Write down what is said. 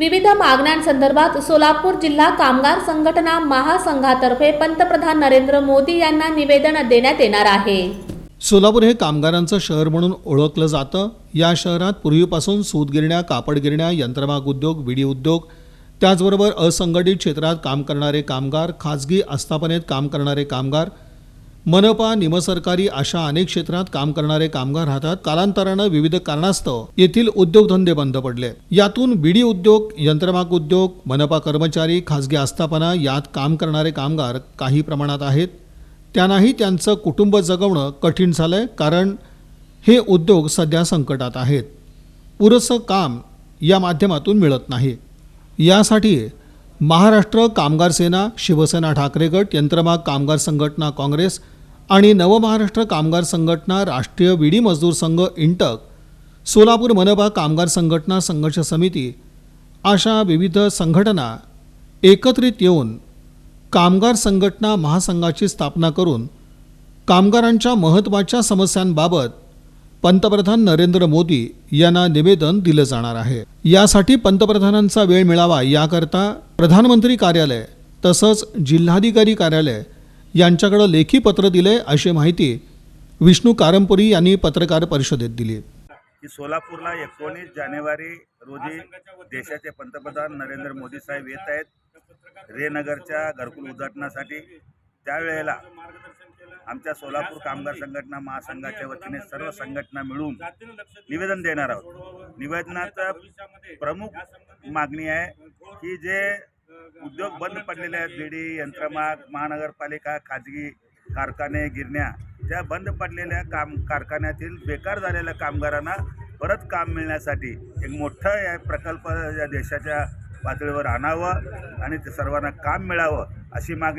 विविध मागण्यांसंदर्भात सोलापूर जिल्हा कामगार संघटना महासंघातर्फे पंतप्रधान नरेंद्र मोदी यांना निवेदन देण्यात येणार आहे. सोलापूर हे कामगारांचं शहर म्हणून ओळखलं जातं. या शहरात पूर्वीपासून सूतगिरण्या कापडगिरण्या यंत्रमाग उद्योग विडी उद्योग त्याचबरोबर असंघटित क्षेत्रात काम करणारे कामगार खाजगी आस्थापनेत काम करणारे कामगार मनपा निमसरकारी अशा अनेक क्षेत्रात काम करणारे कामगार राहतात. कालांतरानं विविध कारणास्तव येथील उद्योगधंदे बंद पडले. यातून बीडी उद्योग यंत्रमाग उद्योग मनपा कर्मचारी खाजगी आस्थापना यात काम करणारे कामगार काही प्रमाणात आहेत. त्यांनाही त्यांचं कुटुंब जगवणं कठीण झालंय कारण हे उद्योग सध्या संकटात आहेत. पुरसं काम या माध्यमातून मिळत नाही. यासाठी महाराष्ट्र कामगार सेना शिवसेना ठाकरे गट यंत्रमाग कामगार संघटना काँग्रेस आणि नवमहाराष्ट्र कामगार संघटना राष्ट्रीय विडी मजदूर संघ इंटक सोलापूर मनपा कामगार संघटना संघर्ष समिती अशा विविध संघटना एकत्रित येऊन कामगार संघटना महासंघाची स्थापना करून कामगारांच्या महत्त्वाच्या समस्यांबाबत पंतप्रधान नरेंद्र मोदी यांना निवेदन दिलं जाणार आहे. यासाठी पंतप्रधानांचा वेळ मिळावा याकरता प्रधानमंत्री कार्यालय तसंच जिल्हाधिकारी कार्यालय यांच्याकडं लेखी पत्र दिले अशी माहिती विष्णू कारंपुरी यांनी पत्रकार परिषदेत दिली. की सोलापूरला एकोणीस जानेवारी रोजी देशाचे पंतप्रधान नरेंद्र मोदी साहेब येत आहेत रेनगरच्या घरकुल उद्घाटनासाठी. त्यावेळेला आमच्या सोलापूर कामगार संघटना महासंघाच्या वतीने सर्व संघटना मिळून निवेदन देणार आहोत. निवेदनाचा प्रमुख मागणी आहे की जे उद्योग बंद पडलेले आहेत बीडी यंत्रमाग महानगरपालिका खाजगी कारखाने गिरण्या. त्या बंद पडलेल्या काम कारखान्यातील बेकार झालेल्या कामगारांना परत काम मिळण्यासाठी एक मोठं या प्रकल्प या देशाच्या पातळीवर आणावं आणि ते सर्वांना काम मिळावं अशी मागणी